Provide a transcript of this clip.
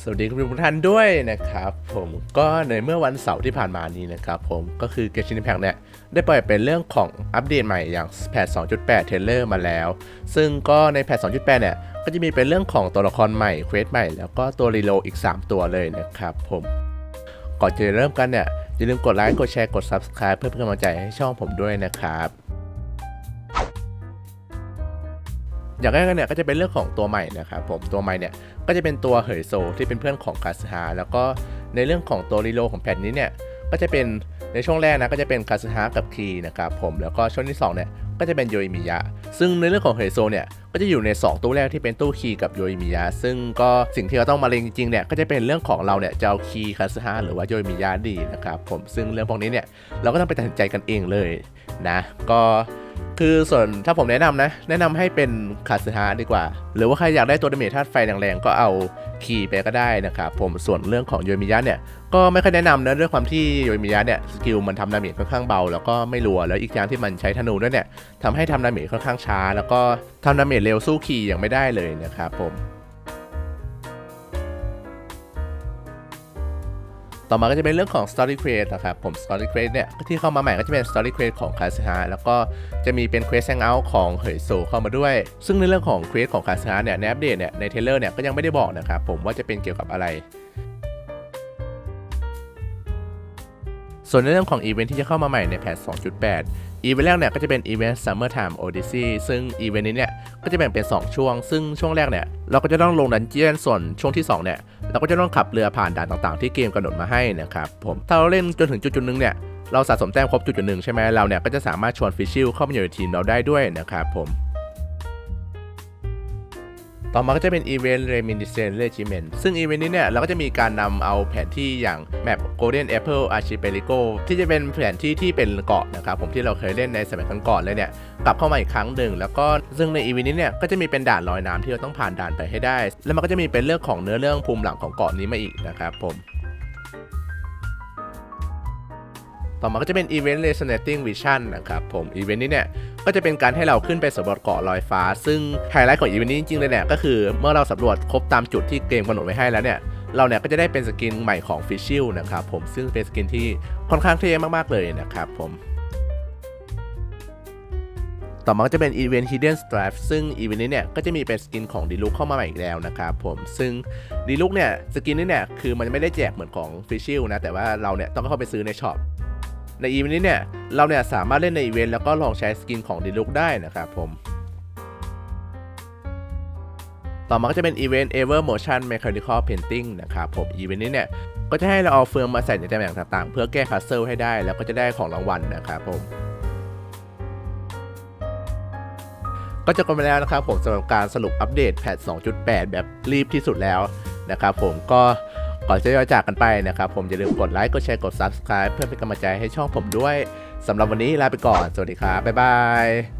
สวัสดีทุกท่านด้วยนะครับ ผมก็ในเมื่อวันเสาร์ที่ผ่านมานี้นะครับผมก็คือเกชินแพงเนี่ยได้ปล่อยเป็นเรื่องของอัปเดตใหม่อย่างแพท2.8 เทเลอร์มาแล้ว ซึ่งก็ในแพท2.8 เนี่ย ก็จะมีเป็นเรื่องของตัวละครใหม่เควสใหม่ แล้วก็ตัวรีโลอีก 3 ตัวเลยนะครับผมก่อนจะเริ่มกันเนี่ยอย่าลืมกดไลค์กดแชร์กด Subscribe เพื่อเป็นกำลังใจให้ช่องผมด้วยนะครับ อย่างแรกกันเนี่ยก็จะเป็นเรื่องของตัวใหม่นะครับผมตัวใหม่เนี่ยก็จะเป็นตัวเหยโซที่เป็นเพื่อนของคาสฮาแล้วก็ในเรื่องของตัวรีโลของแผ่นนี้เนี่ยก็จะเป็นในช่วงแรกนะก็จะเป็นคาสฮากับคีนะครับผมแล้วก็ช่วงที่สองเนี่ยก็จะเป็นโยอิมิยะ ซึ่งในเรื่องของเหยโซเนี่ยก็จะอยู่ใน 2 ตู้แรกที่เป็นตู้คีกับโยอิมิยะ ซึ่งก็สิ่งที่เราต้องมาเล็งจริงๆเนี่ยก็จะเป็นเรื่องของเราเนี่ยจะเอาคีคาสฮาหรือว่าโยอิมิยะดีนะครับผมซึ่งเรื่องพวกนี้เนี่ยเราก็ต้องไปตัดสินใจกันเองเลยนะก็ คือส่วนถ้าผมแนะนำนะ แนะนำให้เป็นคาสึฮาดีกว่า หรือว่าใครอยากได้ตัวดาเมจธาตุไฟแรงๆก็เอาคีไปก็ได้นะครับผมส่วนเรื่องของโยมิยะเนี่ยก็ไม่ค่อยแนะนำนะด้วยความที่โยมิยะเนี่ยสกิลมันทำดาเมจค่อนข้างเบา แล้วก็ไม่รัวแล้วอีกอย่างที่มันใช้ธนูด้วยเนี่ยทำให้ทำดาเมจค่อนข้างช้า แล้วก็ทำดาเมจเร็วสู้คีอย่างไม่ได้เลยนะครับผม ต่อมาก็จะเป็นเรื่องของ Story Crate นะครับผม Story Crate เนี่ยที่เข้ามาใหม่ก็จะเป็น Story Crate ของคาสฮาแล้วก็จะมีเป็น Quest Hangout ของเหยโซเข้ามาด้วย ซึ่งในเรื่องของ Quest ของคาสฮาเนี่ยในอัปเดตเนี่ยในเทเลอร์เนี่ยก็ยังไม่ได้บอกนะครับผมว่าจะเป็นเกี่ยวกับอะไรส่วนในเรื่องของอีเวนท์ที่จะเข้ามาใหม่ในแพท 2.8 อีเวนต์แรกเนี่ยก็จะเป็นอีเวนต์ Summer Time Odyssey ซึ่งอีเวนต์นี้เนี่ยก็จะแบ่งเป็น 2 ช่วง ซึ่งช่วงแรกเนี่ยเราก็จะต้องลงดันเจียน ส่วนช่วงที่ 2 เนี่ย เราก็จะต้องขับเรือผ่านด่านต่างๆ ที่เกมกำหนดมาให้นะครับผมถ้าเราเล่นจนถึงจุดๆหนึงเนี่ยเราสะสมแต้มครบจุดๆหนึ่งใช่ไหมเราเนี่ยก็จะสามารถชวนฟิชชิลเข้ามาอยู่ในทีมเราได้ด้วยนะครับผม ต่อมาก็จะเป็นอีเวนต์ Reminiscent Regiment ซึ่งอีเวนต์นี้เนี่ยเราก็จะมีการนำเอาแผนที่อย่างแมป Golden Apple Archipelago ที่จะเป็นแผนที่ที่เป็นเกาะนะครับผมที่เราเคยเล่นในสมัยก่อนๆเลยเนี่ยกลับเข้ามาอีกครั้งหนึ่งแล้วก็ซึ่งในอีเวนต์นี้เนี่ยก็จะมีเป็นด่านลอยน้ำที่เราต้องผ่านด่านไปให้ได้ แล้วมันก็จะมีเป็นเรื่องของเนื้อเรื่องภูมิหลังของเกาะนี้มาอีกนะครับผม ต่อมาก็จะเป็นอีเวนต์ Resonating Vision นะครับผมอีเวนต์นี้เนี่ยก็จะเป็นการให้เราขึ้นไปสำรวจเกาะลอยฟ้า ซึ่งไฮไลท์ของอีเวนต์นี้จริงๆเลยเนี่ยก็คือเมื่อเราสำรวจครบตามจุดที่เกมกำหนดไว้ให้แล้วเนี่ยเราเนี่ยก็จะได้เป็นสกินใหม่ของฟิชชิลนะครับผมซึ่งเป็นสกินที่ค่อนข้างเท่มากๆเลยนะครับผมต่อมาก็จะเป็นอีเวนต์ Hidden Strife ซึ่งอีเวนต์นี้เนี่ยก็จะมีเป็นสกินของดีลุกเข้ามาใหม่อีกแล้วนะครับผมซึ่งดีลุกเนี่ยสกินนี้เนี่ยคือมันไม่ได้แจกเหมือนของฟิชชิลนะแต่ว่าเราเนี่ยต้องเข้าไปซื้อในช็อป ในอีเวนต์นี้เนี่ยเราเนี่ยสามารถเล่นในอีเวนต์แล้วก็ลองใช้สกินของดีลุกได้นะครับผมต่อมาก็จะเป็นอีเวนต์ Ever Motion Mechanical Painting นะครับผมอีเวนต์นี้เนี่ยก็จะให้เราเอาเฟืองมาใส่ในตำแหน่งต่างๆ เพื่อแก้พัซเซิลให้ได้แล้วก็จะได้ของรางวัลนะครับผม ก็จะกันไปแล้วนะครับผมสำหรับการสรุปอัปเดตแพท2.8 แบบรีบที่สุดแล้วนะครับผมก็ ก่อนจะย่อจากกันไปนะครับ ผมอย่าลืมกดไลค์กดแชร์กด Subscribe เพื่อเป็นกำลังใจให้ช่องผมด้วยสำหรับวันนี้ลาไปก่อน สวัสดีครับบ๊ายบาย